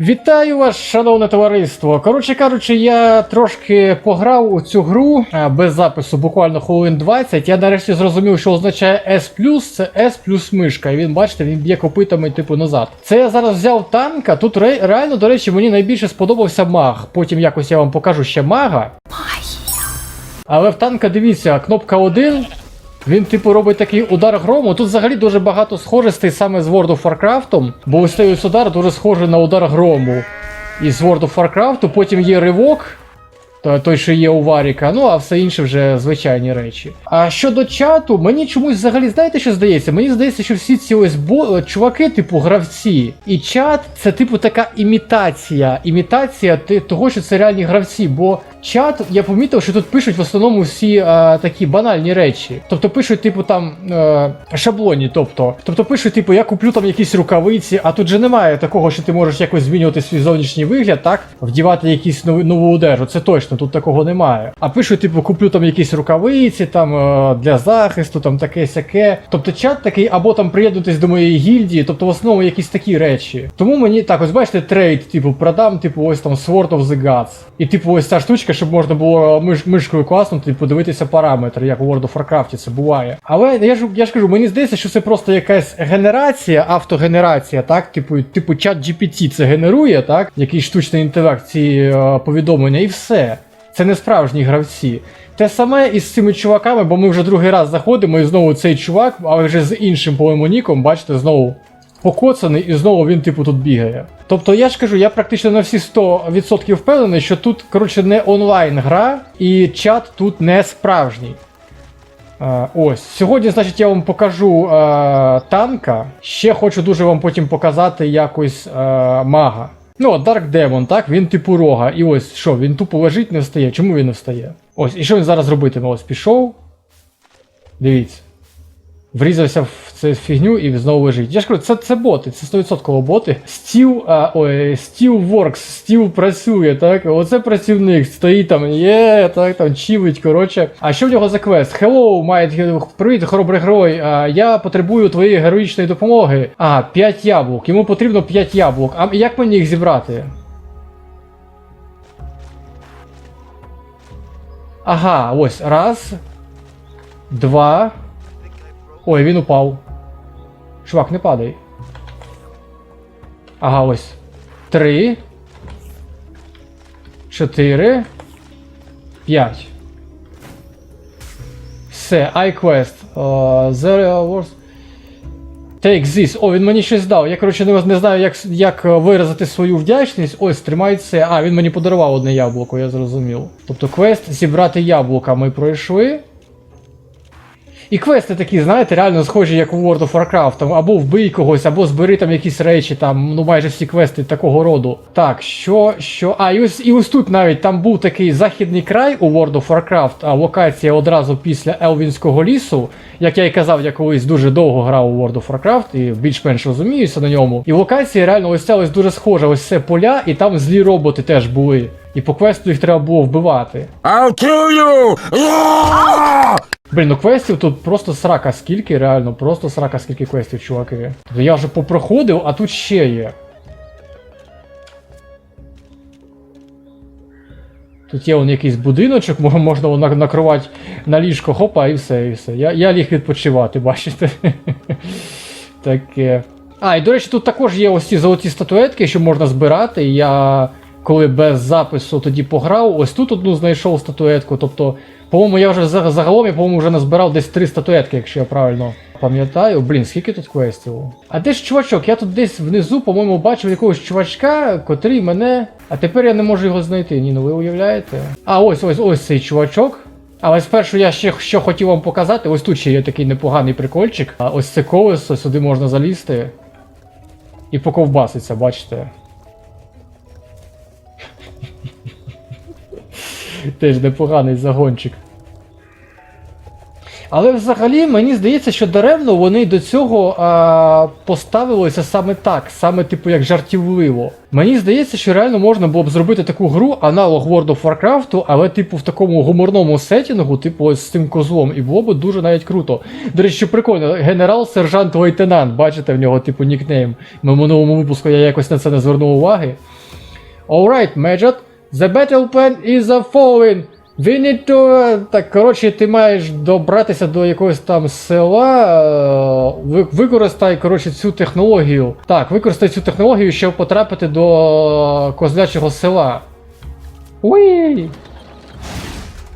Вітаю вас, шановне товариство. Коротше кажучи, я трошки пограв у цю гру без запису, буквально хвилин 20. Я нарешті зрозумів, що означає S+, це S плюс мишка. І він, бачите, він б'є копитами, типу, назад. Це я зараз взяв танка. Тут ре- реально, до речі, мені найбільше сподобався маг. Потім якось я вам покажу ще мага. Але в танка дивіться, кнопка 1. Він, типу, робить такий удар грому. Тут взагалі дуже багато схожостей саме з World of Warcraft, бо ось цей удар дуже схожий на удар грому із World of Warcraft. Потім є ривок, той, що є у Варіка, ну а все інше вже звичайні речі. А щодо чату, мені чомусь взагалі знаєте, що здається? Мені здається, що всі ці ось бо... чуваки, типу, гравці, і чат це типу така імітація. Імітація того, що це реальні гравці. Бо чат, я помітив, що тут пишуть в основному всі а, такі банальні речі. Тобто пишуть, типу, там е, шаблоні. Тобто, тобто пишуть, типу, я куплю там якісь рукавиці, а тут же немає такого, що ти можеш якось змінювати свій зовнішній вигляд, так? Вдівати якісь нову, нову одежу. Це точно, тут такого немає. А пишуть, типу, куплю там якісь рукавиці, там е, для захисту, там таке сяке. Тобто чат такий, або там приєднутись до моєї гільдії, тобто в основному якісь такі речі. Тому мені так, ось бачите, трейд, типу, продам, типу, ось там Sword of the Gods. І типу ось ця штучка, щоб можна було миш, мишкою класнути і подивитися параметри, як у World of Warcraft це буває. Але я ж я ж кажу, мені здається, що це просто якась генерація, автогенерація, так? Типу, типу чат GPT це генерує, так? Якийсь штучний інтелект, ці е, повідомлення, і все. Це не справжні гравці. Те саме і з цими чуваками, бо ми вже другий раз заходимо, і знову цей чувак, але вже з іншим по-моєму ніком, бачите, знову покоцаний, і знову він, типу, тут бігає. Тобто я ж кажу, я практично на всі 100% впевнений, що тут, коротше, не онлайн гра, і чат тут не справжній. Е, ось. Сьогодні, значить, я вам покажу е, танка. Ще хочу дуже вам потім показати якось е, мага. Ну, Dark Demon, так, він типу рога. І ось що, він тупо лежить, не встає. Чому він не встає? Ось, і що він зараз робитиме? Ось пішов. Дивіться. Врізався в цю фігню і знову лежить. Я ж кажу, це, це боти, це 100% боти. Стів, а, ой, Стів Works, Стів працює, так? Оце працівник, стоїть там, є, так, там чилить, коротше. А що в нього за квест? Hello, має привіт, хоробрий герой. А, я потребую твоєї героїчної допомоги. А, 5 яблук. Йому потрібно 5 яблук. А як мені їх зібрати? Ага, ось. Раз. Два. Ой, він упав. Чувак, не падай. Ага, ось. Три. Чотири. П'ять. Все, iQuest. Uh, Zero Wars. Take this. О, він мені щось дав. Я, коротше, не, не знаю, як, як виразити свою вдячність. Ось, тримай це. А, він мені подарував одне яблуко, я зрозумів. Тобто квест зібрати яблука ми пройшли. І квести такі, знаєте, реально схожі, як у World of Warcraft. Там, або вбий когось, або збери там якісь речі, там, ну майже всі квести такого роду. Так, що, що. А, і ось, і ось тут навіть там був такий західний край у World of Warcraft, а локація одразу після Елвінського лісу. Як я і казав, я колись дуже довго грав у World of Warcraft і більш-менш розуміюся на ньому. І локація реально ось ця ось дуже схожа, ось це поля, і там злі роботи теж були. І по квесту їх треба було вбивати. I'll kill you! Блін, ну квестів тут просто срака скільки, реально, просто срака скільки квестів, чуваки. Тобто я вже попроходив, а тут ще є. Тут є он якийсь будиночок, можна на- накривати на ліжко, хопа, і все, і все. Я, я ліг відпочивати, бачите? Таке. А, і до речі, тут також є ось ці золоті статуетки, що можна збирати. Я коли без запису тоді пограв, ось тут одну знайшов статуетку. Тобто, по-моєму, я вже загалом, я, по-моєму, вже назбирав десь три статуетки, якщо я правильно пам'ятаю. Блін, скільки тут квестів? А де ж чувачок? Я тут десь внизу, по-моєму, бачив якогось чувачка, котрий мене. А тепер я не можу його знайти. Ні, ну ви уявляєте? А ось ось ось цей чувачок. Але спершу я ще що хотів вам показати, ось тут ще є такий непоганий прикольчик. А ось це колесо, сюди можна залізти. І поковбаситься, бачите. Теж непоганий загончик. Але взагалі мені здається, що даремно вони до цього а, поставилися саме так, саме типу як жартівливо. Мені здається, що реально можна було б зробити таку гру, аналог World of Warcraft, але типу в такому гуморному сетінгу, типу ось з цим козлом, і було б дуже навіть круто. До речі, прикольно, генерал, сержант, лейтенант, бачите в нього типу нікнейм. В минулому випуску я якось на це не звернув уваги. Alright, Major, the battle plan is the following. We need to... Так, коротше, ти маєш добратися до якогось там села. е, Використай, коротше, цю технологію. Так, використай цю технологію, щоб потрапити до козлячого села. Уй!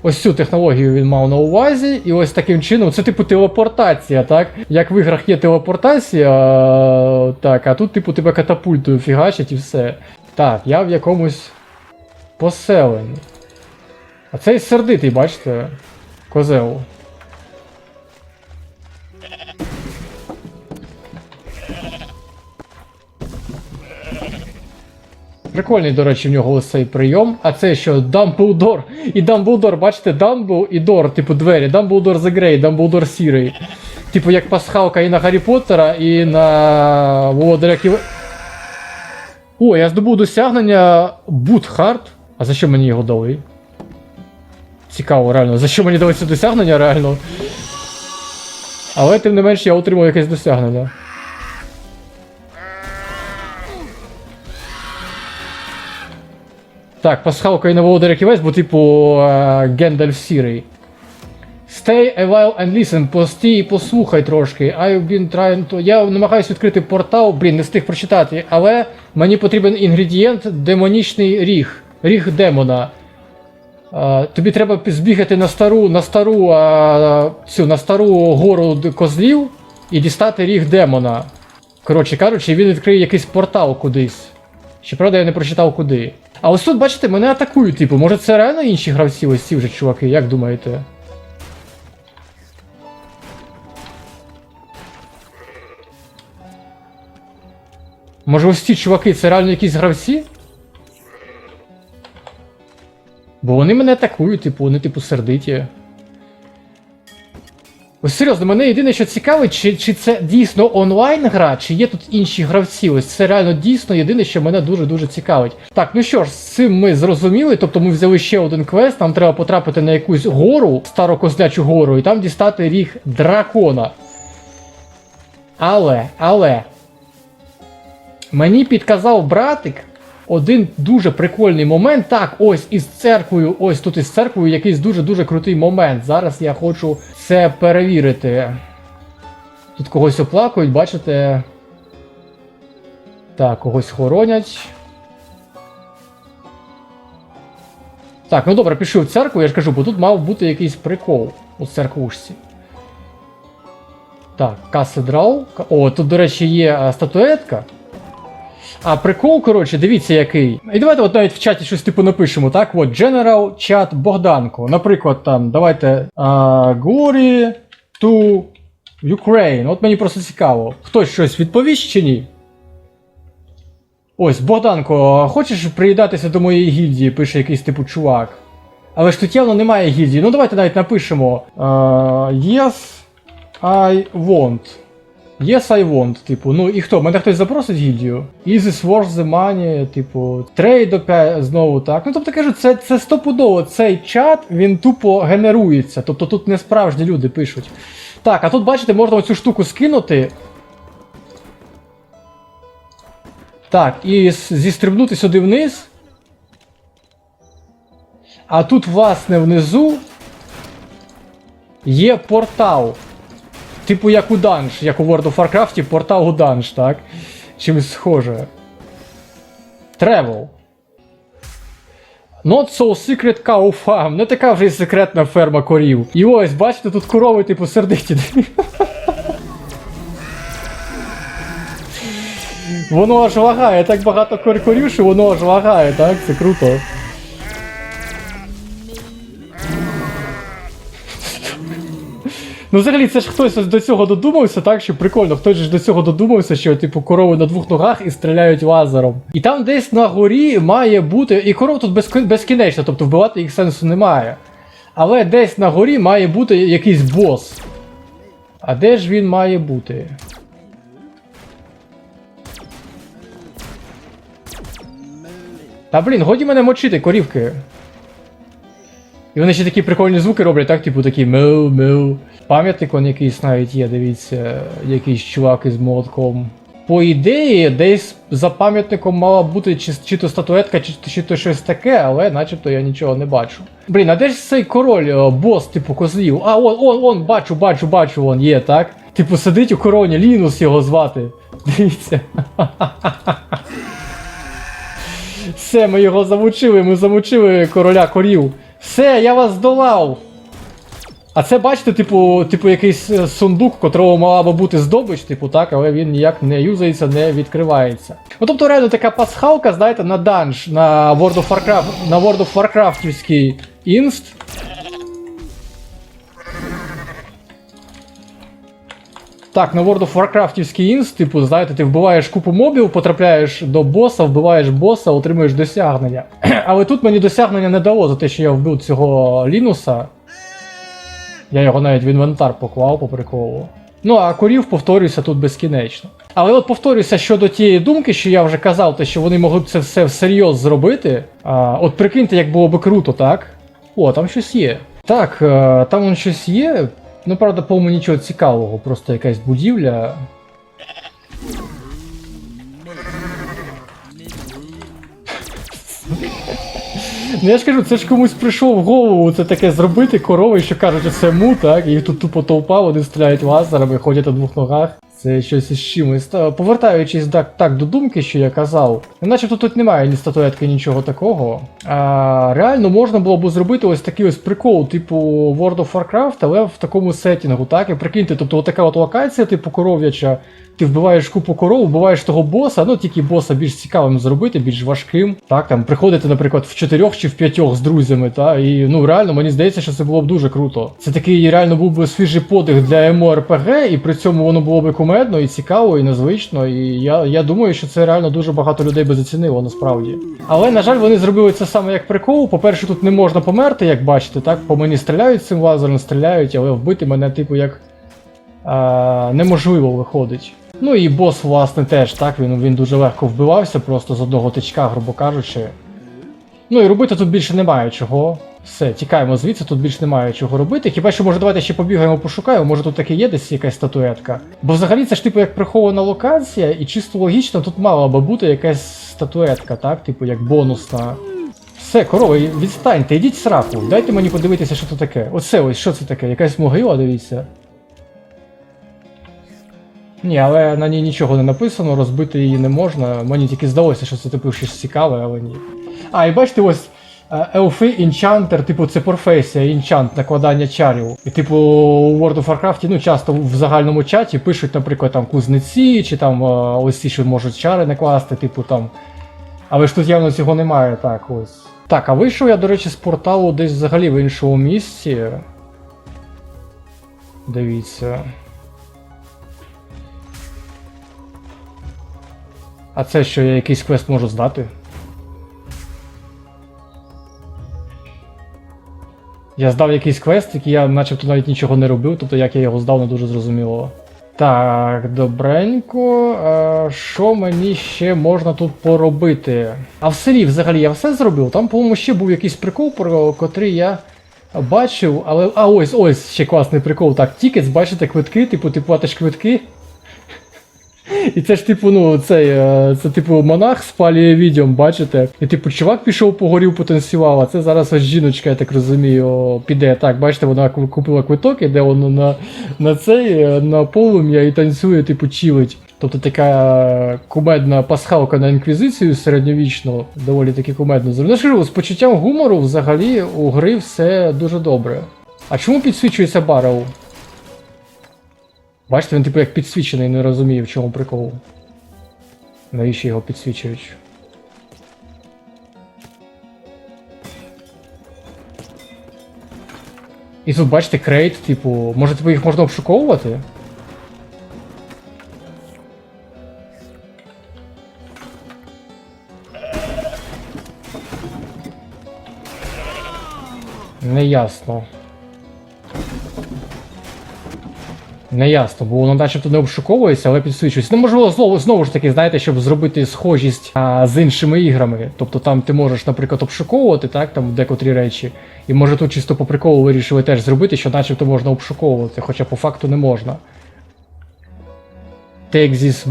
Ось цю технологію він мав на увазі, і ось таким чином, це типу телепортація, так? Як в іграх є телепортація, е, так, а тут, типу, тебе катапультою фігачать і все. Так, я в якомусь поселенні. А цей сердитий, бачите? Козел. Прикольний, до речі, в нього ось цей прийом. А це що, Дамблдор. І Дамблдор, бачите, Дамбл і Дор, типу двері. Дамблдор the Grey, Дамблдор сірий. Типу як пасхалка і на Гаррі Поттера, і на Володаря Ків... О, я здобув досягнення Бутхарт. А за що мені його дали? Цікаво, реально. За що мені дали це досягнення, реально? Але тим не менш я отримав якесь досягнення. Так, пасхалка і на Володаря Ківець, бо типу е, Гендальф сірий. Stay a while and listen. Постій і послухай трошки. I've been trying to... Я намагаюся відкрити портал, блін, не встиг прочитати, але мені потрібен інгредієнт демонічний ріг. Ріг демона. Тобі треба збігати на стару, на стару, цю, на стару гору козлів і дістати ріг демона. Коротше кажучи, він відкриє якийсь портал кудись. Щоправда, я не прочитав куди. А ось тут, бачите, мене атакують, типу, може це реально інші гравці, ось ці вже чуваки, як думаєте? Може ось ці чуваки це реально якісь гравці? Бо вони мене атакують, типу, вони типу сердиті. Ось серйозно, мене єдине, що цікавить, чи, чи це дійсно онлайн гра, чи є тут інші гравці. Ось це реально дійсно єдине, що мене дуже-дуже цікавить. Так, ну що ж, з цим ми зрозуміли. Тобто ми взяли ще один квест, нам треба потрапити на якусь гору, старокозлячу гору, і там дістати ріг дракона. Але, але. Мені підказав братик один дуже прикольний момент. Так, ось із церквою, ось тут із церквою якийсь дуже-дуже крутий момент. Зараз я хочу це перевірити. Тут когось оплакують, бачите. Так, когось хоронять. Так, ну добре, пішов в церкву, я ж кажу, бо тут мав бути якийсь прикол у церквушці. Так, каседрал. О, тут, до речі, є е, статуетка. А прикол, коротше, дивіться який. І давайте от навіть в чаті щось типу напишемо, так? От General Chat Богданко. Наприклад, там, давайте. Uh, Glory to Ukraine. От мені просто цікаво. Хтось щось відповість чи ні? Ось, Богданко, хочеш приєднатися до моєї гільдії, пише якийсь типу чувак. Але ж тут явно немає гільдії. Ну давайте навіть напишемо. Uh, yes, I want. Yes, I want, типу, ну і хто? Мене хтось запросить гільдію? Is this worth the money, типу, трейд опять знову так. Ну тобто кажу, це, це стопудово, цей чат, він тупо генерується. Тобто тут не справжні люди пишуть. Так, а тут, бачите, можна оцю штуку скинути. Так, і зістрибнути сюди вниз. А тут, власне, внизу є портал. Типу як у данж, як у World of Warcraft, портал у данж, так? Чимось схоже. Travel. Not so secret cow farm. Не така вже й секретна ферма корів. І ось, бачите, тут корови, типу, сердиті. Воно аж лагає, так багато корів, що воно аж лагає, так? Це круто. Ну, взагалі, це ж хтось до цього додумався, так що прикольно, хтось ж до цього додумався, що типу корови на двох ногах і стріляють лазером. І там десь на горі має бути. І коров тут безк- безкінечно, тобто вбивати їх сенсу немає. Але десь на горі має бути якийсь бос. А де ж він має бути? Та блін, годі мене мочити, корівки. І вони ще такі прикольні звуки роблять, так, типу такі мил, мил. Пам'ятник он якийсь навіть є, дивіться, якийсь чувак із молотком. По ідеї, десь за пам'ятником мала бути чи, чи то статуетка, чи, чи то щось таке, але начебто я нічого не бачу. Блін, а де ж цей король, бос, типу, козлів? А, он, он, он, бачу, бачу, бачу, он є, так? Типу сидить у короні, Лінус його звати. Дивіться. Все, ми його замучили, ми замучили короля корів. Все, я вас здолав. А це, бачите, типу, типу якийсь е, сундук, котрого мала би бути здобич, типу, так, але він ніяк не юзається, не відкривається. Ну тобто реально така пасхалка, знаєте, на данж, на World of Warcraft, на World of Warcraftівський інст. Так, на World of Warcraftівський інст, типу, знаєте, ти вбиваєш купу мобів, потрапляєш до боса, вбиваєш боса, отримуєш досягнення. Але тут мені досягнення не дало за те, що я вбив цього Лінуса. Я його навіть в інвентар поклав по приколу. Ну, а корів, повторюся, тут безкінечно. Але от повторюся щодо тієї думки, що я вже казав, те, що вони могли б це все всерйоз зробити. А, от прикиньте, як було б круто, так? О, там щось є. Так, е, там вон щось є. Ну, правда, по-моєму, нічого цікавого, просто якась будівля. Ну я ж кажу, це ж комусь прийшов в голову це таке зробити корови, що кажуть, це му, так? І тут тупо толпа, вони стріляють лазерами, ходять на двох ногах. Це щось із чимось. Повертаючись так, так до думки, що я казав, начебто тут немає ні статуетки, нічого такого. А, реально можна було б зробити ось такий ось прикол, типу World of Warcraft, але в такому сеттінгу, так? І прикиньте, тобто така от локація, типу коров'яча, ти вбиваєш купу коров, вбиваєш того боса, ну тільки боса більш цікавим зробити, більш важким. Так, там приходити, наприклад, в чотирьох чи в п'ятьох з друзями, та і ну реально мені здається, що це було б дуже круто. Це такий реально був би свіжий подих для MMORPG, і при цьому воно було би кумедно, і цікаво, і незвично. І я, я думаю, що це реально дуже багато людей би зацінило насправді. Але на жаль, вони зробили це саме як прикол. По-перше, тут не можна померти, як бачите, так по мені стріляють цим лазером, стріляють, але вбити мене, типу, як неможливо виходить. Ну і бос, власне, теж так, він, він дуже легко вбивався, просто з одного тичка, грубо кажучи. Ну і робити тут більше немає чого. Все, тікаємо звідси, тут більше немає чого робити. Хіба що може давайте ще побігаємо, пошукаємо, може тут таки є десь якась статуетка. Бо взагалі це ж типу як прихована локація, і чисто логічно тут мала би бути якась статуетка, так? Типу як бонусна. Все, корови, відстаньте, йдіть сраку. Дайте мені подивитися, що це таке. Оце ось, що це таке? Якась могила, дивіться. Ні, але на ній нічого не написано, розбити її не можна. Мені тільки здалося, що це типу щось цікаве, але ні. А, і бачите, ось елфи інчантер, типу, це професія, інчант, накладання чарів. І типу у World of Warcraft, ну, часто в загальному чаті пишуть, наприклад, там кузнеці, чи там е, ось ці, що можуть чари накласти, типу там. Але ж тут явно цього немає, так ось. Так, а вийшов я, до речі, з порталу десь взагалі в іншому місці. Дивіться. А це що, я якийсь квест можу здати? Я здав якийсь квест, який я начебто навіть нічого не робив, тобто як я його здав, не дуже зрозуміло. Так, добренько. А, що мені ще можна тут поробити? А в селі взагалі я все зробив. Там, по-моєму, ще був якийсь прикол, про котрий я бачив, але. А ось ось ще класний прикол. Так, тікетс, бачите, квитки, типу, ти платиш квитки. І це ж типу, ну, цей, е, це типу монах спалює відьом, бачите? І типу, чувак пішов погорів, потанцював, а це зараз ось жіночка, я так розумію, піде. Так, бачите, вона купила квиток, іде воно на, на цей, е, на полум'я і танцює, типу, чилить. Тобто така кумедна пасхалка на інквізицію середньовічну, доволі таки кумедно зроблено. Я кажу, з почуттям гумору взагалі у гри все дуже добре. А чому підсвічується барел? Бачите, він типу як підсвічений, не розуміє, в чому прикол. Навіщо його підсвічують? І тут бачите крейт, типу, може типу їх можна обшуковувати? Неясно. Не ясно, бо воно начебто не обшуковується, але підсвічується. Ну, можливо, знову, знову ж таки, знаєте, щоб зробити схожість а, з іншими іграми. Тобто там ти можеш, наприклад, обшуковувати, так, там декотрі речі. І може тут чисто по приколу вирішили теж зробити, що начебто можна обшуковувати, хоча по факту не можна. Take this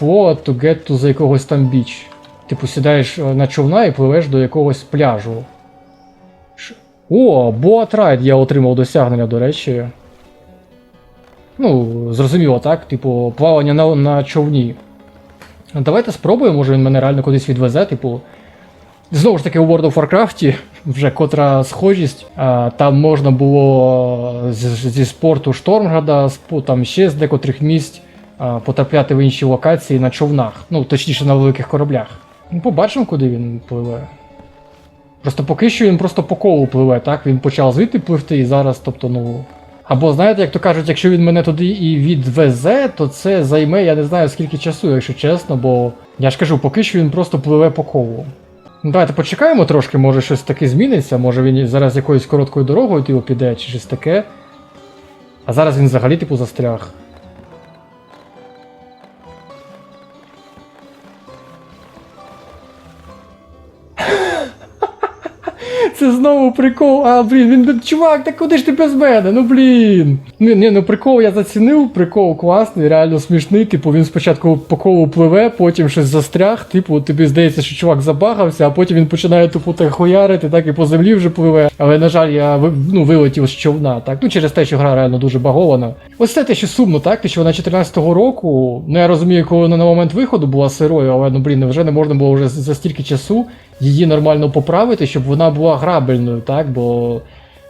float to get to the якогось там біч. Типу сідаєш е, на човна і пливеш до якогось пляжу. О, Boat Ride я отримав досягнення, до речі. Ну, зрозуміло, так? Типу, плавання на, на човні. Давайте спробуємо, може він мене реально кудись відвезе, типу. Знову ж таки, у World of Warcraft, вже котра схожість, а, там можна було з- зі спорту Штормграда, там ще з декотрих місць а, потрапляти в інші локації на човнах. Ну, точніше, на великих кораблях. Ну, побачимо, куди він пливе. Просто поки що він просто по колу пливе, так? Він почав звідти пливти і зараз, тобто, ну. Або знаєте, як то кажуть, якщо він мене туди і відвезе, то це займе, я не знаю скільки часу, якщо чесно, бо я ж кажу, поки що він просто пливе по колу. Ну, давайте почекаємо трошки, може щось таке зміниться, може він зараз якоюсь короткою дорогою типу, піде, чи щось таке. А зараз він взагалі типу застряг. Це знову прикол. А, блін, він. Чувак, так куди ж ти без мене? Ну блін. Ні, ні, ну прикол я зацінив, прикол класний, реально смішний. Типу, він спочатку по колу пливе, потім щось застряг. Типу, тобі здається, що чувак забагався, а потім він починає тупо так хуярити, так і по землі вже пливе. Але, на жаль, я ну, вилетів з човна, так. Ну, через те, що гра реально дуже багована. Ось це те, що сумно, так? Те, що вона 14-го року. Ну я розумію, коли вона на момент виходу була сирою, але ну блін, вже не можна було вже за стільки часу її нормально поправити, щоб вона була грабельною, так? Бо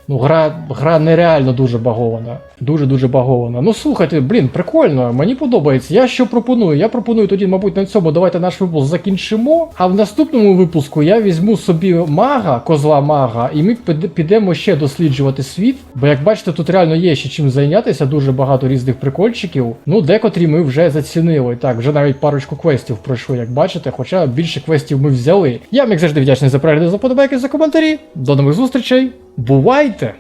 ну, гра, гра нереально дуже багована. Дуже-дуже багована. Ну слухайте, блін, прикольно, мені подобається. Я що пропоную? Я пропоную тоді, мабуть, на цьому давайте наш випуск закінчимо. А в наступному випуску я візьму собі мага, козла мага, і ми підемо ще досліджувати світ. Бо як бачите, тут реально є ще чим зайнятися, дуже багато різних прикольчиків. Ну, декотрі ми вже зацінили. Так, вже навіть парочку квестів пройшли, як бачите, хоча більше квестів ми взяли. Я вам, як завжди, вдячний за перегляди, за подобайки, за коментарі. До нових зустрічей. Бувайте!